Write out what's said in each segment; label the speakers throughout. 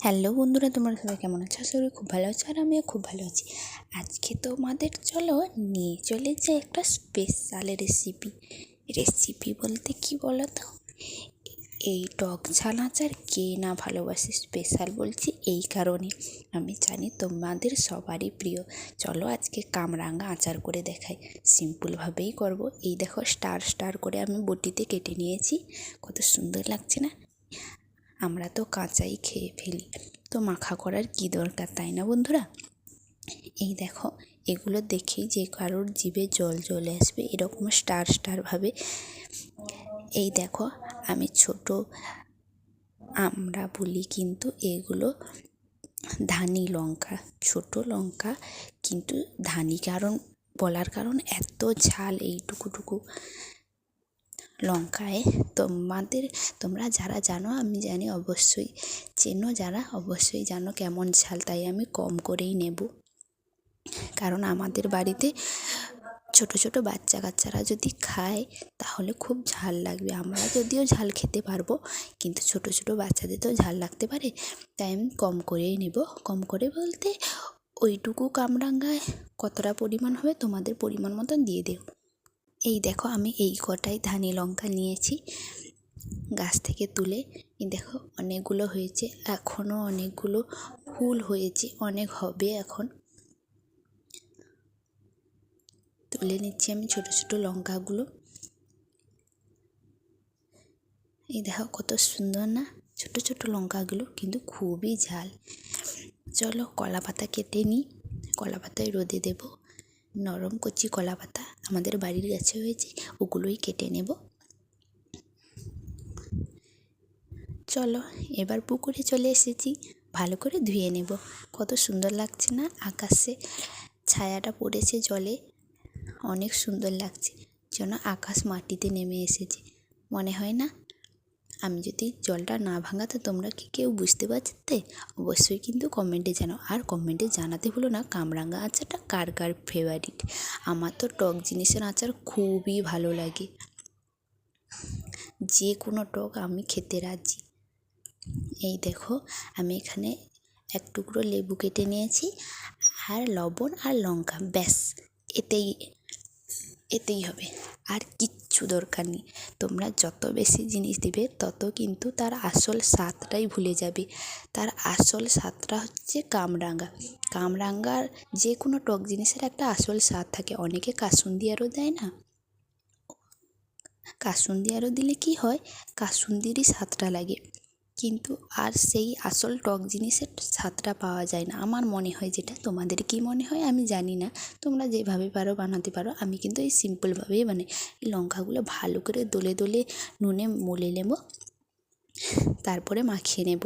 Speaker 1: Hello বন্ধুরা, তোমরা সবাই কেমন আছো? আশা করি খুব ভালো আছো আর আমিও খুব ভালো আছি। আজকে তোমাদের চলো নিয়ে চলে যাই একটা স্পেশাল রেসিপি রেসিপি বলতে কি বলো তো এই টক ঝাল আচার কে না ভালোবাসে স্পেশাল বলছি এই কারণে। আমি জানি তোমাদের সবারই প্রিয়। চলো আজকে কামরাঙা আচার করে দেখাই। সিম্পলভাবেই করব। এই দেখো, স্টার স্টার করে আমি বটিতে কেটে নিয়েছি। কত সুন্দর লাগছে না? আমরা তো কাঁচাই খেয়ে ফেলি। তো মাখা করার কী দরকার, তাই না বন্ধুরা? এই দেখো, এগুলো দেখেই যে কারোর জিভে জল চলে আসবে, এরকম স্টার স্টারভাবে এই দেখো, আমি ছোট, আমরা বলি কিন্তু এগুলো ধানি লঙ্কা, ছোট লঙ্কা কিন্তু ধানি, কারণ বলার কারণ এত ঝাল এইটুকুটুকু লঙ্কায়। তোমাদের, তোমরা যারা জানো, আমি জানি অবশ্যই। চেনো যারা, অবশ্যই জানো কেমন ঝাল, তাই আমি কম করেই নেব। কারণ আমাদের বাড়িতে ছোট ছোট বাচ্চা কাচ্চারা যদি খায়, তাহলে খুব ঝাল লাগবে। আমরা যদিও ঝাল খেতে পারব, কিন্তু ছোট ছোট বাচ্চাদের তো ঝাল লাগতে পারে। তাই আমি কম করেই নেব। কম করে বলতে, ওইটুকু কামরাঙ্গায় কতটা পরিমাণ হবে, তোমাদের পরিমাণ মতন দিয়ে দেও এই দেখো আমি এই কটাই ধানি লঙ্কা নিয়েছি গাছ থেকে তুলে। দেখো অনেকগুলো হয়েছে এখনও অনেকগুলো ফুল হয়েছে, অনেক হবে এখন। তুলে নিচ্ছি আমি ছোট ছোট লঙ্কাগুলো। এই দেখো কত সুন্দর না, ছোট ছোট লঙ্কাগুলো কিন্তু খুবই ঝাল। চলো কলা পাতা কেটে নিই কলা পাতায় রোদে দেবো। নরম কচি কলা পাতা আমাদের বাড়ির গাছে হয়েছে, ওগুলোই কেটে নেব। চলো, এবার পুকুরে চলে এসেছি, ভালো করে ধুয়ে নেব। কত সুন্দর লাগছে না? আকাশে ছায়াটা পড়েছে জলে, অনেক সুন্দর লাগছে। যেন আকাশ মাটিতে নেমে এসেছে। মনে হয় না আমি যদি জলটা না ভাঙাতে তোমরা কি কেউ বুঝতে পারতে? অবশ্যই কিন্তু কমেন্টে জানাও আর কমেন্টে জানাতে হলো না কামরাঙা আচারটা কার কার ফেভারিট আমার তো টক জিনিসের আচার খুবই ভালো লাগে। যে কোনো টক আমি খেতে রাজি। এই দেখো, আমি এখানে এক টুকরো লেবু কেটে নিয়েছি, আর লবণ আর লঙ্কা, ব্যাস, এতেই এতেই হবে। আর কিচ্ছু দরকার নেই। তোমরা যত বেশি জিনিস দিবে, তত কিন্তু তার আসল স্বাদটাই ভুলে যাবে। তার আসল স্বাদটা হচ্ছে কামরাঙা কামরাঙার যে কোনো টক জিনিসের একটা আসল স্বাদ থাকে। অনেকে কাসুন্দি আরও দেয় না? কাসুন্দি আরও দিলে কি হয়? কাসুন্দিরই স্বাদটা লাগে। কিন্তু আর সেই আসল টক জিনিসের স্বাদটা পাওয়া যায় না। আমার মনে হয় যেটা, তোমাদের কী মনে হয় আমি জানি না। তোমরা যেভাবে পারো বানাতে পারো। আমি কিন্তু এই সিম্পলভাবেই বানাই। এই লঙ্কাগুলো ভালো করে দলে দলে নুনে মলে নেব, তারপরে মাখিয়ে নেব।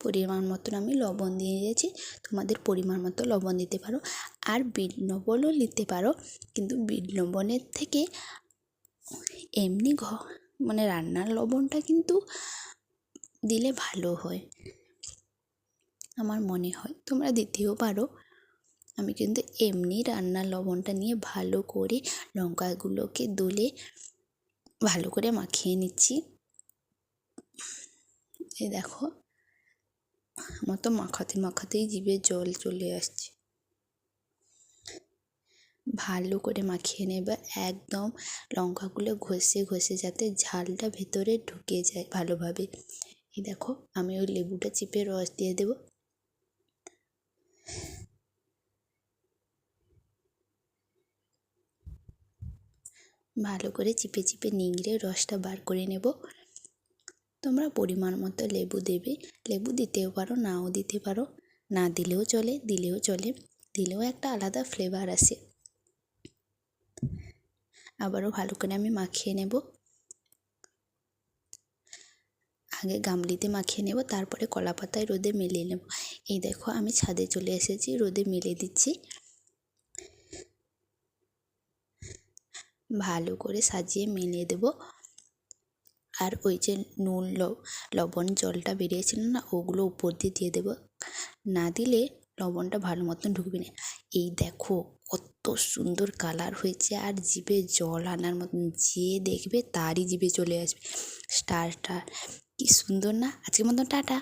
Speaker 1: পরিমাণ মতন আমি লবণ দিয়ে দিয়েছি। তোমাদের পরিমাণ মতো লবণ দিতে পারো। আর বিট লবণও নিতে পারো। কিন্তু বিট লবণের থেকে এমনি ঘ মানে রান্নার লবণটা কিন্তু দিলে ভালো হয়। আমার মনে হয়। তোমরা দিতেও পারো। আমি কিন্তু এমনি রান্নার লবণটা নিয়ে ভালো করে লঙ্কাগুলোকে দলে ভালো করে মাখিয়ে নিচ্ছি। এই দেখো, আমার তো মাখাতে মাখাতেই জিভে জল চলে আসছে। ভালো করে মাখিয়ে নেবে। একদম লঙ্কাগুলো ঘষে ঘষে যাতে ঝালটা ভেতরে ঢুকে যায় ভালোভাবে। এই দেখো, আমি ওই লেবুটা চিপে রস দিয়ে দেব। ভালো করে চিপে চিপে নিংড়ে রসটা বার করে নেব। তোমরা পরিমাণ মতো লেবু দেবে। লেবু দিতেও পারো, নাও দিতে পারো। না দিলেও চলে দিলেও চলে। দিলেও একটা আলাদা ফ্লেভার আসে। আবারও ভালো করে আমি মাখিয়ে নেব। আগে গামলিতে মাখিয়ে নেব, তারপরে কলা পাতায় রোদে মেলিয়ে নেব। এই দেখো আমি ছাদে চলে এসেছি, রোদে মেলে দিচ্ছি। ভালো করে সাজিয়ে মেলিয়ে দেব। আর ওই যে নুন লবণ জলটা বেরিয়েছিল না, ওগুলো উপর দিয়ে দিয়ে দেবো। না দিলে লবণটা ভালো মতন ঢুকবে না। এই দেখো কত সুন্দর কালার হয়েছে আর জিভে জল আনার মতন যে দেখবে তারই জিভে চলে আসবে। স্টার স্টার, কি সুন্দর না? আজকের মতন টাটা।